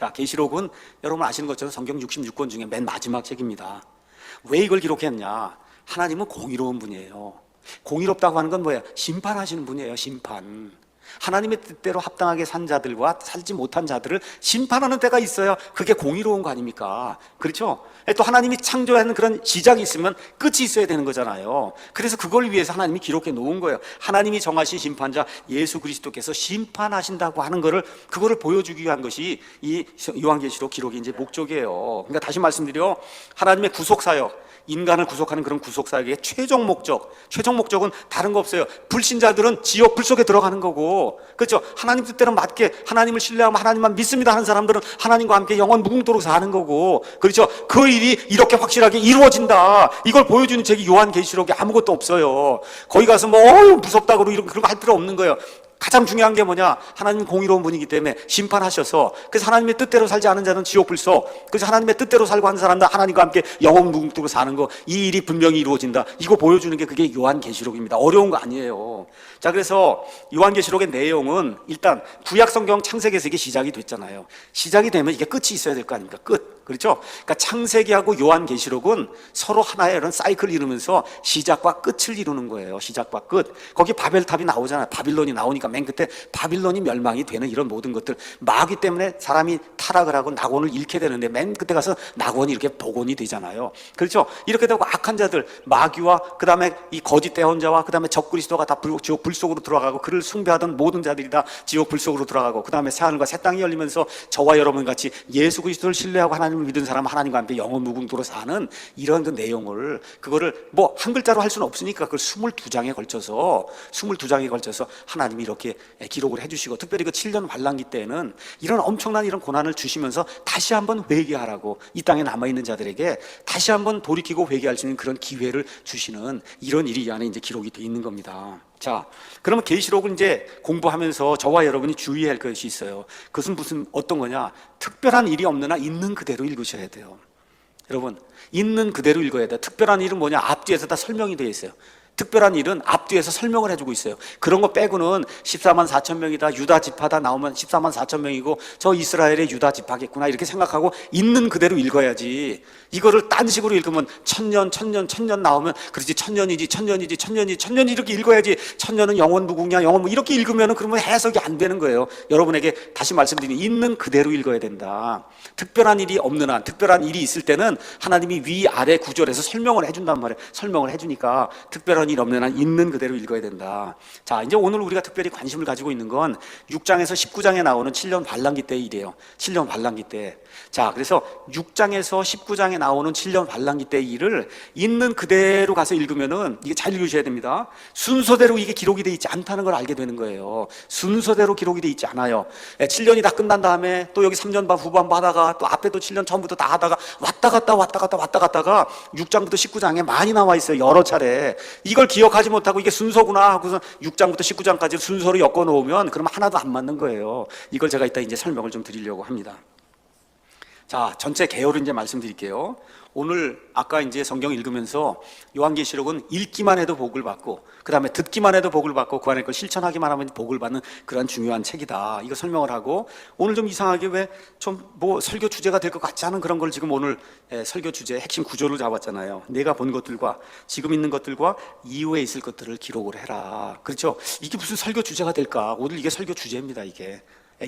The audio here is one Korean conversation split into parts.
자, 계시록은 여러분 아시는 것처럼 성경 66권 중에 맨 마지막 책입니다. 왜 이걸 기록했냐? 하나님은 공의로운 분이에요. 공의롭다고 하는 건 뭐예요? 심판하시는 분이에요, 심판. 하나님의 뜻대로 합당하게 산 자들과 살지 못한 자들을 심판하는 때가 있어요. 그게 공의로운 거 아닙니까? 그렇죠? 또 하나님이 창조하는 그런 시작이 있으면 끝이 있어야 되는 거잖아요. 그래서 그걸 위해서 하나님이 기록해 놓은 거예요. 하나님이 정하신 심판자 예수 그리스도께서 심판하신다고 하는 거를 그거를 보여주기 위한 것이 이 요한계시록 기록이 이제 목적이에요. 그러니까 다시 말씀드려 하나님의 구속 사역 인간을 구속하는 그런 구속 사역의 최종 목적, 최종 목적은 다른 거 없어요. 불신자들은 지옥 불 속에 들어가는 거고, 그렇죠? 하나님 뜻대로 맞게 하나님을 신뢰하고 하나님만 믿습니다 하는 사람들은 하나님과 함께 영원 무궁토록 사는 거고, 그렇죠? 그 일이 이렇게 확실하게 이루어진다. 이걸 보여주는 책이 요한계시록에 아무것도 없어요. 거기 가서 뭐 어휴, 무섭다고 이런 그런 거 할 필요 없는 거예요. 가장 중요한 게 뭐냐? 하나님 공의로운 분이기 때문에 심판하셔서 그래서 하나님의 뜻대로 살지 않은 자는 지옥 불소. 그래서 하나님의 뜻대로 살고 하는 사람들 하나님과 함께 영원 무궁토록 사는 거 이 일이 분명히 이루어진다. 이거 보여주는 게 그게 요한계시록입니다. 어려운 거 아니에요. 자 그래서 요한계시록의 내용은 일단 구약 성경 창세기에서 이게 시작이 됐잖아요. 시작이 되면 이게 끝이 있어야 될 거 아닙니까? 끝. 그렇죠? 그러니까 창세기하고 요한계시록은 서로 하나의 이런 사이클을 이루면서 시작과 끝을 이루는 거예요. 시작과 끝. 거기 바벨탑이 나오잖아요. 바빌론이 나오니까 맨 끝에 바빌론이 멸망이 되는 이런 모든 것들 마귀 때문에 사람이 타락을 하고 낙원을 잃게 되는데 맨 끝에 가서 낙원이 이렇게 복원이 되잖아요. 그렇죠? 이렇게 되고 악한 자들 마귀와 그다음에 이 거짓 대언자와 그다음에 적그리스도가 다 불- 지옥 불 속으로 들어가고 그를 숭배하던 모든 자들이 다 지옥 불 속으로 들어가고 그다음에 새 하늘과 새 땅이 열리면서 저와 여러분 같이 예수 그리스도를 신뢰하고 하나님을 믿은 사람 하나님과 함께 영원 무궁토로 사는 이런 그 내용을 그거를 뭐 한 글자로 할 수는 없으니까 그걸 22장에 걸쳐서 22장에 걸쳐서 하나님이 이렇게 기록을 해 주시고 특별히 그 7년 환란기 때에는 이런 엄청난 이런 고난을 주시면서 다시 한번 회개하라고 이 땅에 남아 있는 자들에게 다시 한번 돌이키고 회개할 수 있는 그런 기회를 주시는 이런 일이 이 안에 이제 기록이 돼 있는 겁니다. 자, 그러면 계시록을 이제 공부하면서 저와 여러분이 주의할 것이 있어요. 그것은 무슨 어떤 거냐? 특별한 일이 없느나 있는 그대로 읽으셔야 돼요. 여러분, 있는 그대로 읽어야 돼요. 특별한 일은 뭐냐? 앞뒤에서 다 설명이 되어 있어요. 특별한 일은 앞뒤에서 설명을 해주고 있어요. 그런 거 빼고는 14만 4천 명이다. 유다 지파다 나오면 14만 4천 명이고 저 이스라엘의 유다 지파겠구나. 이렇게 생각하고 있는 그대로 읽어야지. 이거를 딴 식으로 읽으면 천년, 천년, 천년 나오면 그렇지 천년이지, 천년이지, 천년이지, 천년이 이렇게 읽어야지. 천년은 영원 무궁이야, 영원 무 이렇게 읽으면은 그러면 해석이 안 되는 거예요. 여러분에게 다시 말씀드리니 있는 그대로 읽어야 된다. 특별한 일이 없는 한, 특별한 일이 있을 때는 하나님이 위 아래 구절에서 설명을 해준단 말이에요. 설명을 해주니까 특별한 일 없는 한 있는 그대로 읽어야 된다. 자, 이제 오늘 우리가 특별히 관심을 가지고 있는 건 6장에서 19장에 나오는 7년 반란기 때의 일이에요. 7년 반란기 때. 자, 그래서 6장에서 19장에 나오는 7년 반란기 때의 일을 있는 그대로 가서 읽으면은 이게 잘 읽으셔야 됩니다. 순서대로 이게 기록이 돼 있지 않다는 걸 알게 되는 거예요. 순서대로 기록이 돼 있지 않아요. 7년이 다 끝난 다음에 또 여기 3년 반 후반부 하다가 또 앞에 또 7년 처음부터 다 하다가 왔다 갔다 왔다 갔다 왔다 갔다가 6장부터 19장에 많이 나와 있어요. 여러 차례. 이걸 기억하지 못하고 이게 순서구나 하고서 6장부터 19장까지 순서로 엮어 놓으면 그러면 하나도 안 맞는 거예요. 이걸 제가 이따 이제 설명을 좀 드리려고 합니다. 자, 전체 개요를 이제 말씀드릴게요. 오늘 아까 이제 성경 읽으면서 요한계시록은 읽기만 해도 복을 받고 그다음에 듣기만 해도 복을 받고 그 안에 걸 실천하기만 하면 복을 받는 그런 중요한 책이다. 이거 설명을 하고 오늘 좀 이상하게 왜 좀 뭐 설교 주제가 될 것 같지 않은 그런 걸 지금 오늘 예, 설교 주제 핵심 구조를 잡았잖아요. 내가 본 것들과 지금 있는 것들과 이후에 있을 것들을 기록을 해라. 그렇죠? 이게 무슨 설교 주제가 될까? 오늘 이게 설교 주제입니다, 이게.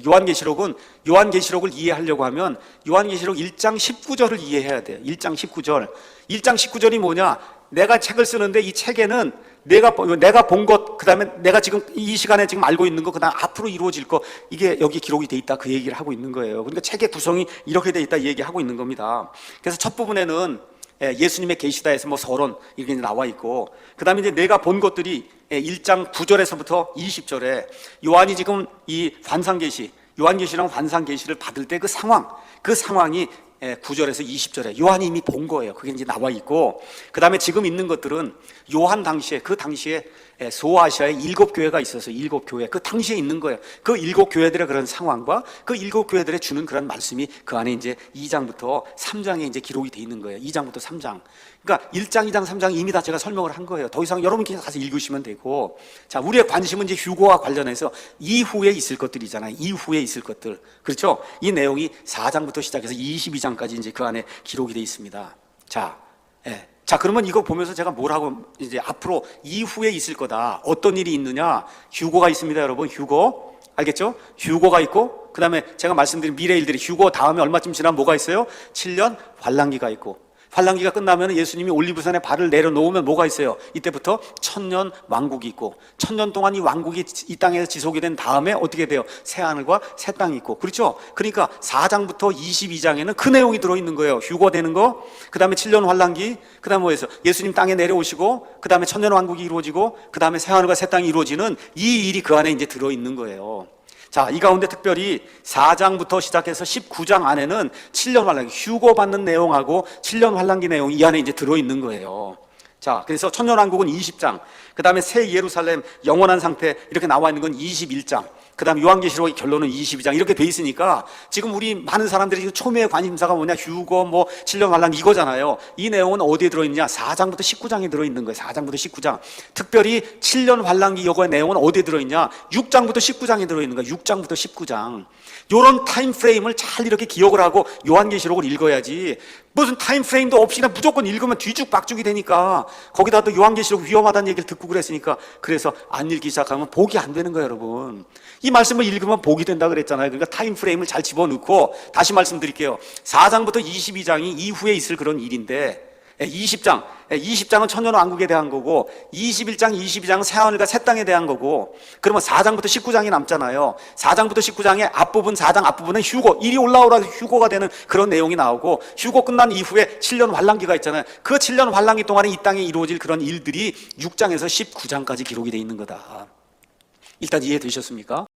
요한계시록은 요한계시록을 이해하려고 하면 요한계시록 1장 19절을 이해해야 돼요. 1장 19절. 1장 19절이 뭐냐? 내가 책을 쓰는데 이 책에는 내가 본- 내가 본 것, 그다음에 내가 지금 이 시간에 지금 알고 있는 것, 그다음 앞으로 이루어질 것 이게 여기 기록이 돼 있다 그 얘기를 하고 있는 거예요. 그러니까 책의 구성이 이렇게 돼 있다 이 얘기하고 있는 겁니다. 그래서 첫 부분에는 예, 예수님의 계시다에서 뭐 서론 이렇게 나와 있고 그다음에 이제 내가 본 것들이 예, 1장 9절에서부터 20절에 요한이 지금 이 환상 계시 요한 계시랑 환상 계시를 받을 때 그 상황 그 상황이 예, 9절에서 20절에 요한이 이미 본 거예요. 그게 이제 나와 있고 그다음에 지금 있는 것들은 요한 당시에 그 당시에 예, 소아시아에 일곱 교회가 있어서 일곱 교회 그 당시에 있는 거예요. 그 일곱 교회들의 그런 상황과 그 일곱 교회들의 주는 그런 말씀이 그 안에 이제 2장부터 3장에 이제 기록이 돼 있는 거예요. 2장부터 3장. 그러니까 1장, 2장, 3장 이미 다 제가 설명을 한 거예요. 더 이상 여러분 그냥 가서 읽으시면 되고. 자, 우리의 관심은 이제 휴고와 관련해서 이후에 있을 것들이잖아요. 이후에 있을 것들. 그렇죠? 이 내용이 4장부터 시작해서 22장까지 이제 그 안에 기록이 돼 있습니다. 자, 예. 자, 그러면 이거 보면서 제가 뭐라고 이제 앞으로 이후에 있을 거다. 어떤 일이 있느냐? 휴고가 있습니다, 여러분. 휴고. 알겠죠? 휴고가 있고, 그 다음에 제가 말씀드린 미래 일들이 휴고 다음에 얼마쯤 지나면 뭐가 있어요? 7년 환란기가 있고, 환란기가 끝나면 예수님이 올리브산에 발을 내려놓으면 뭐가 있어요? 이때부터 천년 왕국이 있고 천년 동안 이 왕국이 이 땅에서 지속이 된 다음에 어떻게 돼요? 새 하늘과 새 땅이 있고 그렇죠? 그러니까 4장부터 22장에는 그 내용이 들어있는 거예요. 휴거되는 거, 그 다음에 7년 환란기, 그 다음에 뭐해서 예수님 땅에 내려오시고 그 다음에 천년 왕국이 이루어지고 그 다음에 새 하늘과 새 땅이 이루어지는 이 일이 그 안에 이제 들어있는 거예요. 자, 이 가운데 특별히 4장부터 시작해서 19장 안에는 7년 환란기, 휴고 받는 내용하고 7년 환란기 내용이 이 안에 이제 들어있는 거예요. 자, 그래서 천년왕국은 20장, 그 다음에 새 예루살렘 영원한 상태 이렇게 나와 있는 건 21장, 그 다음 요한계시록 결론은 22장 이렇게 돼 있으니까 지금 우리 많은 사람들이 지금 초미의 관심사가 뭐냐 휴거 뭐 7년 환란 이거잖아요. 이 내용은 어디에 들어있냐? 4장부터 19장에 들어있는 거예요. 4장부터 19장. 특별히 7년 환란기 여거의 내용은 어디에 들어있냐? 6장부터 19장에 들어있는 거예요. 6장부터 19장. 요런 타임 프레임을 잘 이렇게 기억을 하고 요한계시록을 읽어야지 무슨 타임 프레임도 없이 그냥 무조건 읽으면 뒤죽박죽이 되니까 거기다 또 요한계시록 위험하다는 얘기를 듣고 그랬으니까 그래서 안 읽기 시작하면 복이 안 되는 거예요 여러분. 이 말씀을 읽으면 복이 된다 그랬잖아요. 그러니까 타임 프레임을 잘 집어넣고 다시 말씀드릴게요. 4장부터 22장이 이후에 있을 그런 일인데 20장, 20장은 천년 왕국에 대한 거고 21장, 22장은 새하늘과 새 땅에 대한 거고 그러면 4장부터 19장이 남잖아요. 4장부터 19장의 앞부분, 4장 앞부분은 휴고, 일이 올라오라 휴고가 되는 그런 내용이 나오고 휴고 끝난 이후에 7년 환란기가 있잖아요. 그 7년 환란기 동안에 이 땅에 이루어질 그런 일들이 6장에서 19장까지 기록이 돼 있는 거다. 일단 이해되셨습니까?